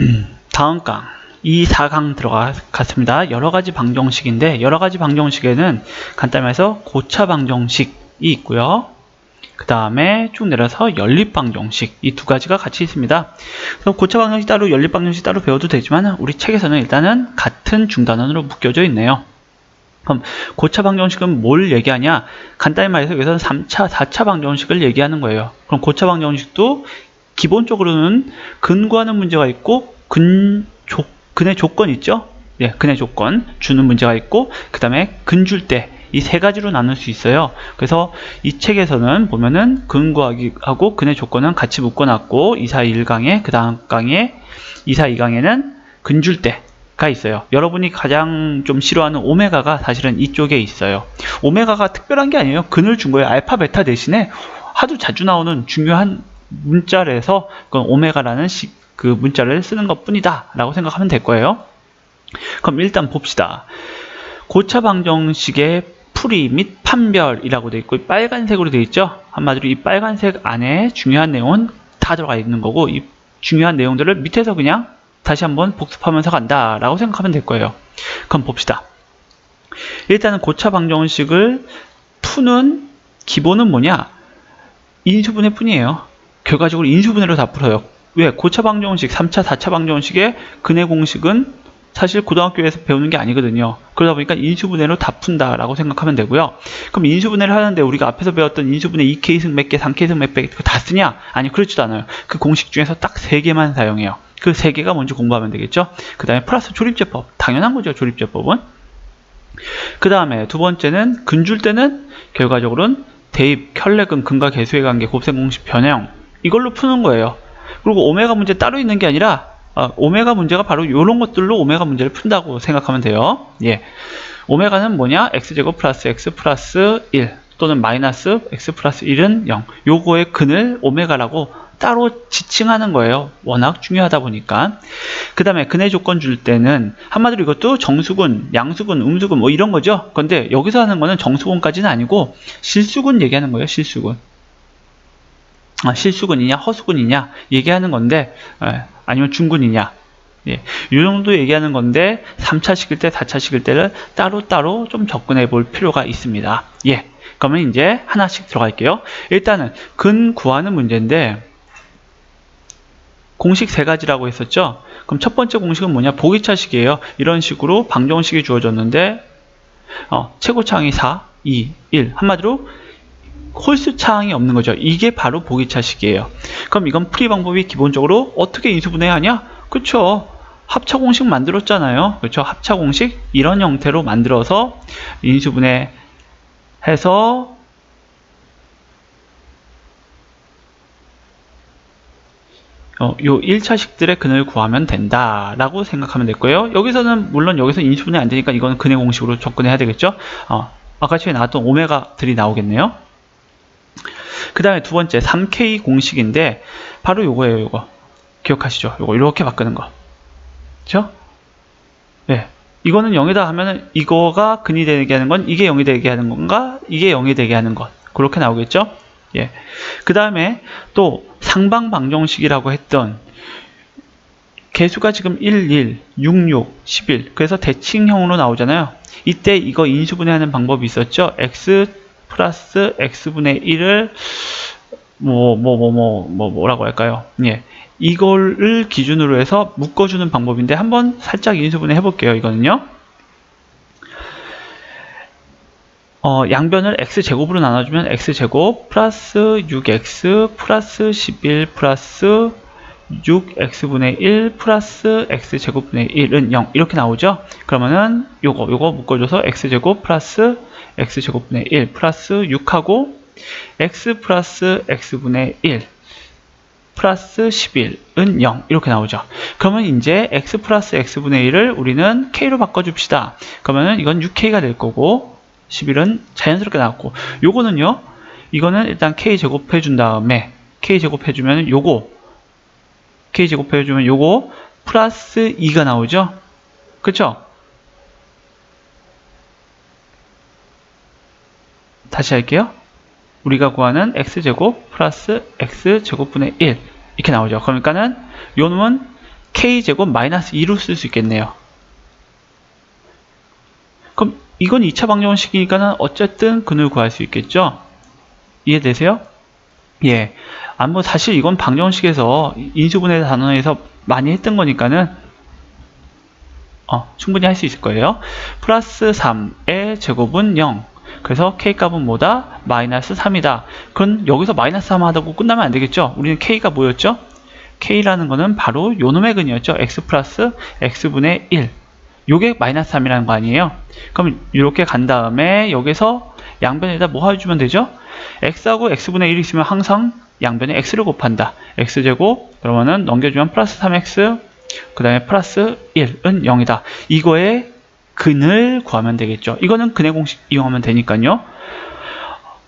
다음 강. 이 4강 들어갔습니다. 여러 가지 방정식인데 여러 가지 방정식에는 간단히 말해서 고차 방정식이 있고요. 그 다음에 쭉 내려서 연립 방정식 이 두 가지가 같이 있습니다. 그래서 고차 방정식 따로 연립 방정식 따로 배워도 되지만 우리 책에서는 일단은 같은 중단원으로 묶여져 있네요. 그럼 고차 방정식은 뭘 얘기하냐? 간단히 말해서 여기서는 3차, 4차 방정식을 얘기하는 거예요. 그럼 고차 방정식도 기본적으로는 근구하는 문제가 있고 근, 조, 근의 조건 있죠? 예, 근의 조건 주는 문제가 있고 그 다음에 근 줄 때 이 세 가지로 나눌 수 있어요. 그래서 이 책에서는 보면은 근구하고 근의 조건은 같이 묶어놨고 2, 4, 1강에 그 다음 강에 2, 4, 2강에는 근 줄 때 가 있어요. 여러분이 가장 좀 싫어하는 오메가가 사실은 이쪽에 있어요. 오메가가 특별한 게 아니에요. 근을 준 거예요. 알파, 베타 대신에 하도 자주 나오는 중요한 문자에서 그건 오메가라는 시, 그 문자를 쓰는 것 뿐이다 라고 생각하면 될 거예요. 그럼 일단 봅시다. 고차 방정식의 풀이 및 판별이라고 되어 있고 빨간색으로 되어 있죠? 한마디로 이 빨간색 안에 중요한 내용은 다 들어가 있는 거고 이 중요한 내용들을 밑에서 그냥 다시 한번 복습하면서 간다 라고 생각하면 될 거예요. 그럼 봅시다. 일단은 고차 방정식을 푸는 기본은 뭐냐? 인수분해 뿐이에요 결과적으로 인수분해로 다 풀어요 왜? 고차 방정식, 3차, 4차 방정식의 근해 공식은 사실 고등학교에서 배우는 게 아니거든요. 그러다 보니까 인수분해로 다 푼다라고 생각하면 되고요. 그럼 인수분해를 하는데 우리가 앞에서 배웠던 인수분해 2K승 몇 개, 3K승 몇 개, 그거 다 쓰냐? 아니, 그렇지도 않아요. 그 공식 중에서 딱 3개만 사용해요. 그 3개가 먼저 공부하면 되겠죠? 그 다음에 플러스 조립제법. 당연한 거죠, 조립제법은. 그 다음에 두 번째는 근줄 때는 결과적으로는 대입, 혈례근, 근과 개수의 관계, 곱셈 공식 변형. 이걸로 푸는 거예요. 그리고 오메가 문제 따로 있는 게 아니라 아, 오메가 문제가 바로 이런 것들로 오메가 문제를 푼다고 생각하면 돼요. 예. 오메가는 뭐냐? x제곱 플러스 x 플러스 1 또는 마이너스 x 플러스 1은 0. 요거의 근을 오메가라고 따로 지칭하는 거예요. 워낙 중요하다 보니까. 그 다음에 근의 조건 줄 때는 한마디로 이것도 정수근, 양수근, 음수근 뭐 이런 거죠. 근데 여기서 하는 거는 정수근까지는 아니고 실수근 얘기하는 거예요. 실수근. 아, 실수근이냐 허수근이냐 얘기하는 건데 예, 아니면 중근이냐. 예, 이 정도 얘기하는 건데 3차 식일 때 4차 식일 때를 따로따로 좀 접근해 볼 필요가 있습니다. 예, 그러면 이제 하나씩 들어갈게요. 일단은 근 구하는 문제인데 공식 세 가지라고 했었죠? 그럼 첫 번째 공식은 뭐냐? 보기차식이에요. 이런 식으로 방정식이 주어졌는데 어, 최고차항이 4 2 1 한마디로 홀수 차항이 없는 거죠. 이게 바로 보기차식이에요. 그럼 이건 풀이 방법이 기본적으로 어떻게 인수분해하냐? 그쵸. 합차 공식 만들었잖아요. 그렇죠? 합차 공식 이런 형태로 만들어서 인수분해 해서 어, 요 1차식들의 근을 구하면 된다라고 생각하면 될 거예요. 여기서는 물론 여기서 인수분해 안 되니까 이거는 근의 공식으로 접근해야 되겠죠. 어, 아까 전에 나왔던 오메가들이 나오겠네요. 그 다음에 두 번째 3K 공식인데 바로 요거예요 요거. 기억하시죠? 요거 이렇게 바꾸는 거. 그쵸? 네. 이거는 0이다 하면은 이거가 근이 되게 하는 건 이게 0이 되게 하는 건가? 이게 0이 되게 하는 것. 그렇게 나오겠죠? 예. 그 다음에 또 상방 방정식이라고 했던 개수가 지금 1, 1, 6, 6, 11 그래서 대칭형으로 나오잖아요. 이때 이거 인수분해하는 방법이 있었죠? x 플러스 x분의 1을 뭐 뭐 뭐 뭐 뭐 뭐, 라고 할까요? 예. 이거를 기준으로 해서 묶어주는 방법인데 한번 살짝 인수분해 해볼게요. 이거는요. 어, 양변을 x제곱으로 나눠주면 x제곱 플러스 6x 플러스 11 플러스 6x분의 1 플러스 x제곱분의 1은 0 이렇게 나오죠 그러면은 요거 요거 묶어줘서 x제곱 플러스 x제곱분의 1 플러스 6하고 x 플러스 x분의 1 플러스 11은 0 이렇게 나오죠 그러면 이제 x 플러스 x분의 1을 우리는 k로 바꿔줍시다 그러면은 이건 6k가 될 거고 11은 자연스럽게 나왔고 요거는요 이거는 일단 k 제곱해 준 다음에 k 제곱해 주면 요거 k 제곱해 주면 요거 플러스 2가 나오죠? 그쵸? 다시 할게요. 우리가 구하는 x제곱 플러스 x제곱분의 1 이렇게 나오죠. 그러니까는 요 놈은 k제곱 마이너스 2로 쓸 수 있겠네요. 그럼 이건 2차 방정식이니까는 어쨌든 근을 구할 수 있겠죠? 이해되세요? 예. 아, 뭐 사실 이건 방정식에서 인수분해 단원에서 많이 했던 거니까는 어, 충분히 할 수 있을 거예요. 플러스 3의 제곱은 0. 그래서 k값은 뭐다? 마이너스 3이다. 그럼 여기서 마이너스 3 하다고 끝나면 안 되겠죠? 우리는 k가 뭐였죠? k라는 거는 바로 요놈의 근이었죠. x 플러스 x분의 1. 요게 마이너스 3이라는 거 아니에요? 그럼 이렇게 간 다음에 여기서 양변에다 뭐 해주면 되죠? x하고 x분의 1 있으면 항상 양변에 x를 곱한다. x제곱 그러면은 넘겨주면 플러스 3x 그 다음에 플러스 1은 0이다. 이거의 근을 구하면 되겠죠. 이거는 근의 공식 이용하면 되니까요.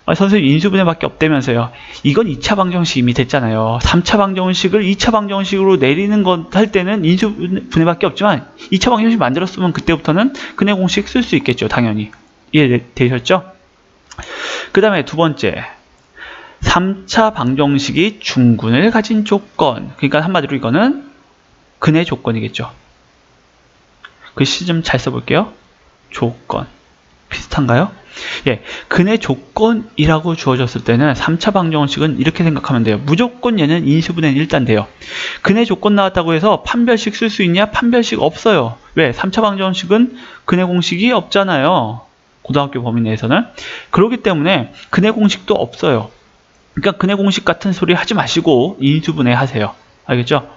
아, 선생님 인수분해밖에 없다면서요. 이건 2차 방정식 이미 됐잖아요. 3차 방정식을 2차 방정식으로 내리는 것할 때는 인수분해밖에 없지만 2차 방정식 만들었으면 그때부터는 근의 공식 쓸 수 있겠죠. 당연히. 이해되셨죠? 그 다음에 두 번째 3차 방정식이 중근을 가진 조건 그러니까 한마디로 이거는 근의 조건이겠죠. 글씨 좀 잘 써볼게요. 조건. 비슷한가요? 예, 근의 조건이라고 주어졌을 때는 3차 방정식은 이렇게 생각하면 돼요. 무조건 얘는 인수분해는 일단 돼요. 근의 조건 나왔다고 해서 판별식 쓸 수 있냐? 판별식 없어요. 왜? 3차 방정식은 근의 공식이 없잖아요. 고등학교 범위 내에서는. 그렇기 때문에 근의 공식도 없어요. 그러니까 근의 공식 같은 소리 하지 마시고 인수분해 하세요. 알겠죠?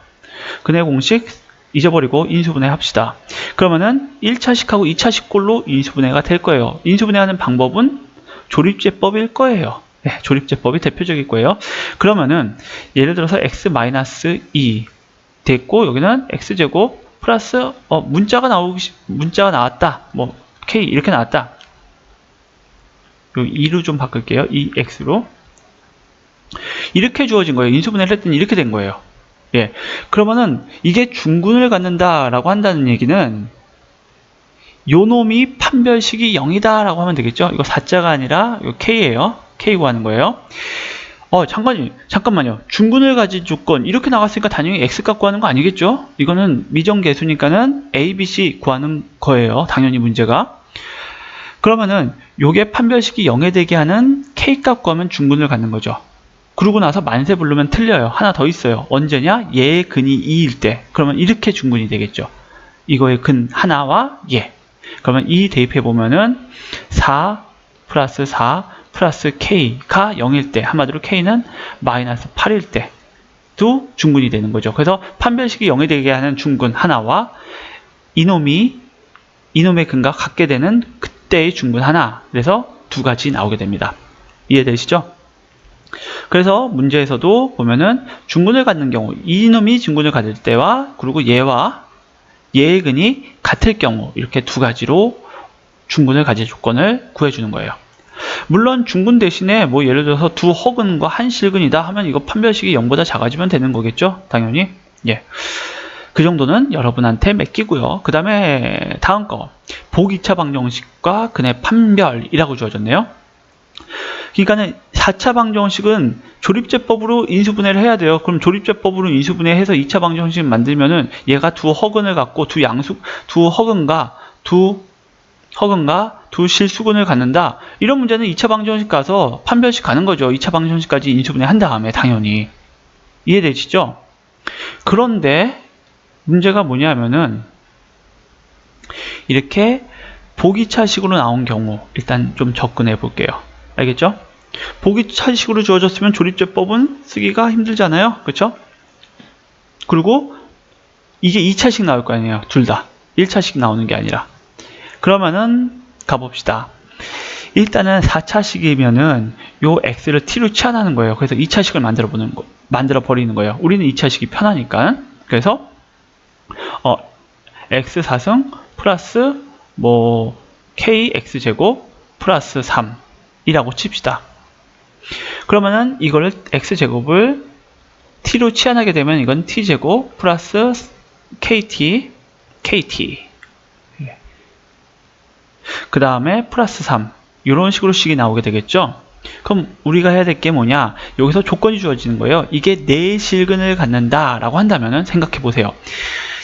근의 공식 잊어버리고 인수분해 합시다. 그러면은 1차식하고 2차식꼴로 인수분해가 될 거예요. 인수분해하는 방법은 조립제법일 거예요. 네, 조립제법이 대표적일 거예요. 그러면은 예를 들어서 x-2 됐고 여기는 x제곱 플러스 어, 문자가 나오기 문자가 나왔다. 뭐 k 이렇게 나왔다. 요 2로 좀 바꿀게요. 2x로 이렇게 주어진 거예요. 인수분해를 했더니 이렇게 된 거예요. 예. 그러면은 이게 중군을 갖는다라고 한다는 얘기는 요 놈이 판별식이 0이다라고 하면 되겠죠. 이거 4자가 아니라 K예요. K 구하는 거예요. 어, 잠깐, 잠깐만요. 중군을 가진 조건, 이렇게 나갔으니까 당연히 X값 구하는 거 아니겠죠? 이거는 미정계수니까는 A, B, C 구하는 거예요. 당연히 문제가. 그러면은, 요게 판별식이 0에 되게 하는 K값 구하면 중군을 갖는 거죠. 그러고 나서 만세 부르면 틀려요. 하나 더 있어요. 언제냐? 얘의 근이 2일 때. 그러면 이렇게 중근이 되겠죠. 이거의 근 하나와 얘. 그러면 2 대입해 보면은 4 플러스 4 플러스 k가 0일 때 한마디로 k는 마이너스 8일 때 도 중근이 되는 거죠. 그래서 판별식이 0이 되게 하는 중근 하나와 이놈이 이놈의 근과 같게 되는 그때의 중근 하나. 그래서 두 가지 나오게 됩니다. 이해되시죠? 그래서 문제에서도 보면은 중근을 갖는 경우 이놈이 중근을 가질 때와 그리고 얘와 얘의 근이 같을 경우 이렇게 두 가지로 중근을 가질 조건을 구해주는 거예요. 물론 중근 대신에 뭐 예를 들어서 두 허근과 한 실근이다 하면 이거 판별식이 0보다 작아지면 되는 거겠죠? 당연히. 예. 그 정도는 여러분한테 맡기고요. 그 다음에 다음 거. 보기차 방정식과 근의 판별이라고 주어졌네요. 그러니까는 4차 방정식은 조립제법으로 인수분해를 해야 돼요. 그럼 조립제법으로 인수분해해서 2차 방정식 만들면은 얘가 두 허근을 갖고 두 양수, 두 허근과 두 허근과 두 실수근을 갖는다. 이런 문제는 2차 방정식 가서 판별식 가는 거죠. 2차 방정식까지 인수분해 한 다음에 당연히. 이해되시죠? 그런데 문제가 뭐냐면은 이렇게 보기차식으로 나온 경우 일단 좀 접근해 볼게요. 알겠죠? 보기 차식으로 주어졌으면 조립제법은 쓰기가 힘들잖아요. 그렇죠? 그리고 이게 2차식 나올 거 아니에요. 둘 다. 1차식 나오는 게 아니라. 그러면은 가봅시다. 일단은 4차식이면은 요 x를 t로 치환하는 거예요. 그래서 2차식을 만들어 보는 거, 만들어 버리는 거예요. 우리는 2차식이 편하니까. 그래서 어 x 4승 플러스 뭐 kx 제곱 플러스 3 이라고 칩시다. 그러면은 이거를 x제곱을 t로 치환하게 되면 이건 t제곱 플러스 kt, kt 그 다음에 플러스 3 이런 식으로 식이 나오게 되겠죠 그럼 우리가 해야 될 게 뭐냐? 여기서 조건이 주어지는 거예요. 이게 내실근을 갖는다 라고 한다면 은 생각해 보세요.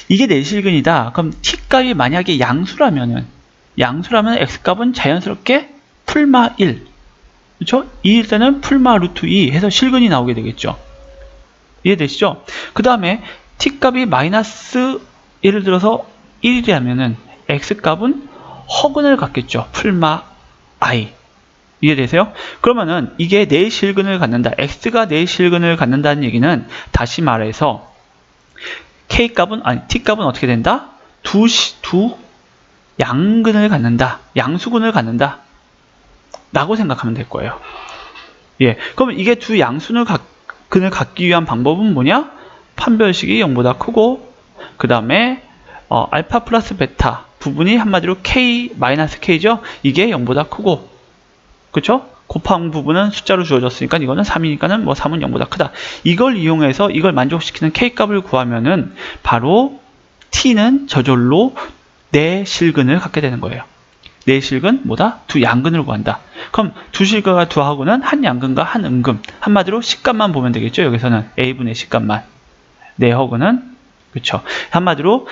이게 내실근이다. 그럼 t 값이 만약에 양수라면은 양수라면 x 값은 자연스럽게 풀마 1. 그렇죠? 2일 때는 풀마 루트 2 해서 실근이 나오게 되겠죠. 이해되시죠? 그 다음에 t 값이 마이너스 예를 들어서 1이라면은 x 값은 허근을 갖겠죠. 풀마 i. 이해되세요? 그러면은 이게 내 실근을 갖는다. x가 내 실근을 갖는다는 얘기는 다시 말해서 k 값은 아니 t 값은 어떻게 된다? 두, 시, 두 양근을 갖는다. 양수근을 갖는다. 라고 생각하면 될 거예요. 예. 그럼 이게 두 양수를 갖, 근을 갖기 위한 방법은 뭐냐? 판별식이 0보다 크고 그 다음에 어, 알파 플러스 베타 부분이 한마디로 k 마이너스 k죠. 이게 0보다 크고 그쵸? 곱한 부분은 숫자로 주어졌으니까 이거는 3이니까는 뭐 3은 0보다 크다. 이걸 이용해서 이걸 만족시키는 k 값을 구하면은 바로 t는 저절로 내 실근을 갖게 되는 거예요. 내실근 뭐다? 두 양근을 구한다. 그럼 두 실근과 두 하고는 한 양근과 한 음근. 한마디로 식값만 보면 되겠죠. 여기서는 a분의 식값만. 내허근은 그렇죠. 한마디로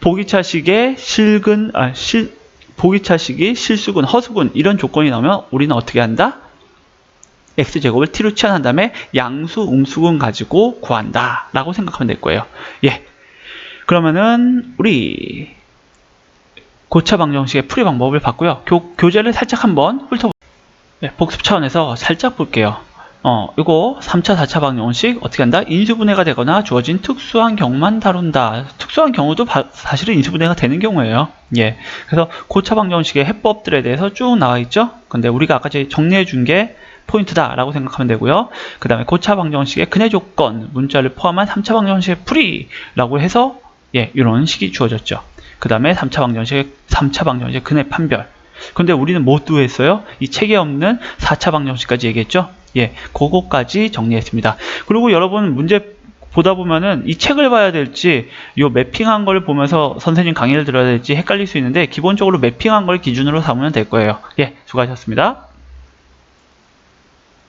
보기차식의 실근 아, 실 보기차식이 실수근, 허수근 이런 조건이 나오면 우리는 어떻게 한다? x제곱을 t로 치환한 다음에 양수, 음수근 가지고 구한다 라고 생각하면 될 거예요. 예. 그러면은 우리 고차 방정식의 풀이 방법을 봤고요. 교, 교재를 살짝 한번 훑어 네, 복습 차원에서 살짝 볼게요. 어, 이거 3차, 4차 방정식 어떻게 한다? 인수분해가 되거나 주어진 특수한 경우만 다룬다. 특수한 경우도 바, 사실은 인수분해가 되는 경우예요. 예. 그래서 고차 방정식의 해법들에 대해서 쭉 나와 있죠. 근데 우리가 아까 정리해 준 게 포인트다라고 생각하면 되고요. 그 다음에 고차 방정식의 근해 조건, 문자를 포함한 3차 방정식의 풀이라고 해서 예, 이런 식이 주어졌죠. 그 다음에 3차 방정식의 3차 방정식의 근해 판별. 근데 우리는 못 했어요? 이 책에 없는 4차 방정식까지 얘기했죠? 예, 그거까지 정리했습니다. 그리고 여러분 문제 보다 보면은 이 책을 봐야 될지 요 매핑한 걸 보면서 선생님 강의를 들어야 될지 헷갈릴 수 있는데 기본적으로 매핑한 걸 기준으로 삼으면 될 거예요. 예, 수고하셨습니다.